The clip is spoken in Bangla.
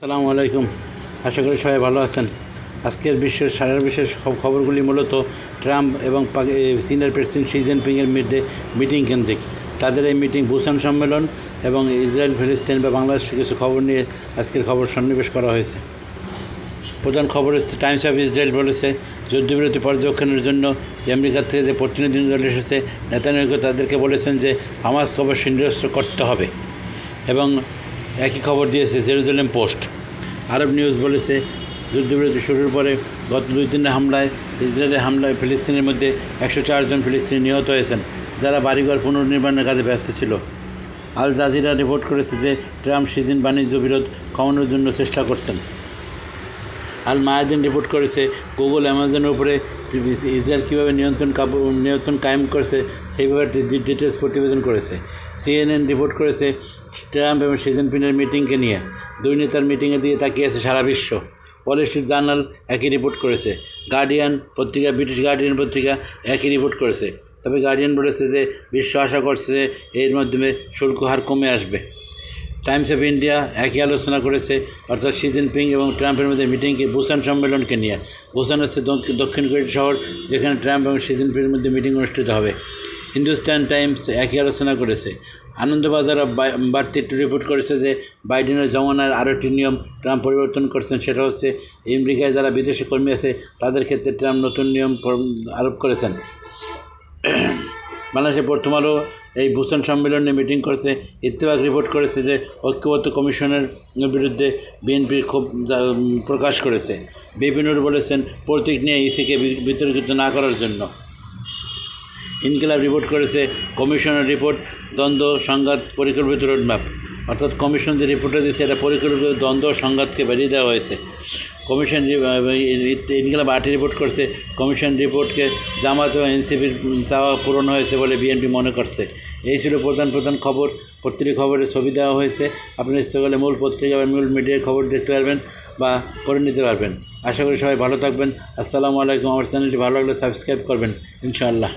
আসসালামু আলাইকুম। আশা করি সবাই ভালো আছেন। আজকের বিশ্বের সারা বিশ্বের সব খবরগুলি মূলত ট্রাম্প এবং চীনের প্রেসিডেন্ট শি জিনপিংয়ের মধ্যে মিটিং কেন্দ্রিক। তাদের এই মিটিং বুসান সম্মেলন এবং ইসরায়েল, ফিলিস্তিন বা বাংলাদেশের কিছু খবর নিয়ে আজকের খবর সন্নিবেশ করা হয়েছে। প্রধান খবর হচ্ছে, টাইমস অফ ইসরায়েল বলেছে, যুদ্ধবিরতি পর্যবেক্ষণের জন্য আমেরিকার থেকে যে প্রতিনিধি দল এসেছে, নেতানিয়াহু তাদেরকে বলেছেন যে হামাস খবর নিরস্ত করতে হবে। এবং একই খবর দিয়েছে, জেরুজালেম পোস্ট। আরব নিউজ বলেছে, যুদ্ধবিরতি শুরুর পরে গত দুই দিনের হামলায় ইসরায়েলের হামলায় ফিলিস্তিনের মধ্যে একশো চারজন ফিলিস্তিনি নিহত হয়েছেন, যারা বাড়িঘর পুনর্নির্মাণের কাজে ব্যস্ত ছিল। আল জাজিরা রিপোর্ট করেছে যে, ট্রাম্প সিজন বাণিজ্য বিরোধ কমানোর জন্য চেষ্টা করছেন। আল মায়াদিন রিপোর্ট করেছে, গুগল অ্যামাজনের উপরে ইসরায়েল কীভাবে নিয়ন্ত্রণ নিয়ন্ত্রণ কায়েম করেছে, সেইভাবে ডিটেলস প্রতিবেদন করেছে। সিএনএন রিপোর্ট করেছে ট্রাম্প এবং শি জিনপিংয়ের মিটিংকে নিয়ে। দুই নেতার মিটিংয়ে দিয়ে তাকিয়েছে সারা বিশ্ব। ওয়াল স্ট্রিট জার্নাল একই রিপোর্ট করেছে। গার্ডিয়ান পত্রিকা ব্রিটিশ গার্ডিয়ান পত্রিকা একই রিপোর্ট করেছে। তবে গার্ডিয়ান বলেছে যে, বিশ্ব আশা করছে যে, এর মাধ্যমে শুল্ক হার কমে আসবে। টাইমস অফ ইন্ডিয়া একই আলোচনা করেছে, অর্থাৎ শি জিনপিং এবং ট্রাম্পের মধ্যে মিটিংকে, বুসান সম্মেলনকে নিয়ে। বুসান হচ্ছে দক্ষিণ- কোরিয়া শহর, যেখানে ট্রাম্প এবং শি জিনপিংয়ের মধ্যে মিটিং অনুষ্ঠিত হবে। হিন্দুস্তান টাইমস একই আলোচনা করেছে। আনন্দবাজার একটু রিপোর্ট করেছে যে, বাইডেনের জমানার আরও একটি নিয়ম ট্রাম্প পরিবর্তন করছেন, সেটা হচ্ছে আমেরিকায় যারা বিদেশি কর্মী আছে, তাদের ক্ষেত্রে ট্রাম্প নতুন নিয়ম আরোপ করেছেন। বাংলাদেশের প্রথম আলো এই ভূষণ সম্মেলনে মিটিং করেছে, ইত্তেফাক রিপোর্ট করেছে যে ঐক্যবদ্ধ কমিশনের বিরুদ্ধে বিএনপি ক্ষোভ প্রকাশ করেছে। বিপিনুর বলেছেন, প্রতীক নিয়ে ইসিকে বিতর্কিত না করার জন্য। ইনকিলাব রিপোর্ট করেছে, কমিশনের রিপোর্ট দ্বন্দ্ব, সংঘাত, পরিকল্পিত রোডম্যাপ অর্থাৎ কমিশন যে রিপোর্টটা দিয়েছে, এটা পরিকল্পিত দ্বন্দ্ব, সংঘাতকে বেরিয়ে দেওয়া হয়েছে। কমিশন ইনকিলাব আর্টি রিপোর্ট করছে। কমিশন রিপোর্টকে জামাত ও এনসিপির চাওয়া পূরণ হয়েছে বলে বিএনপি মনে করছে। এই ছিল প্রধান প্রধান খবর। প্রতিটি খবরের ছবি দেওয়া হয়েছে। আপনি ইচ্ছে করলে মূল পত্রিকা বা মূল মিডিয়ার খবর দেখতে পারবেন বা করে নিতে পারবেন। আশা করি সবাই ভালো থাকবেন। আসসালামু আলাইকুম। আমার চ্যানেলটি ভালো লাগলে সাবস্ক্রাইব করবেন, ইনশাআল্লাহ।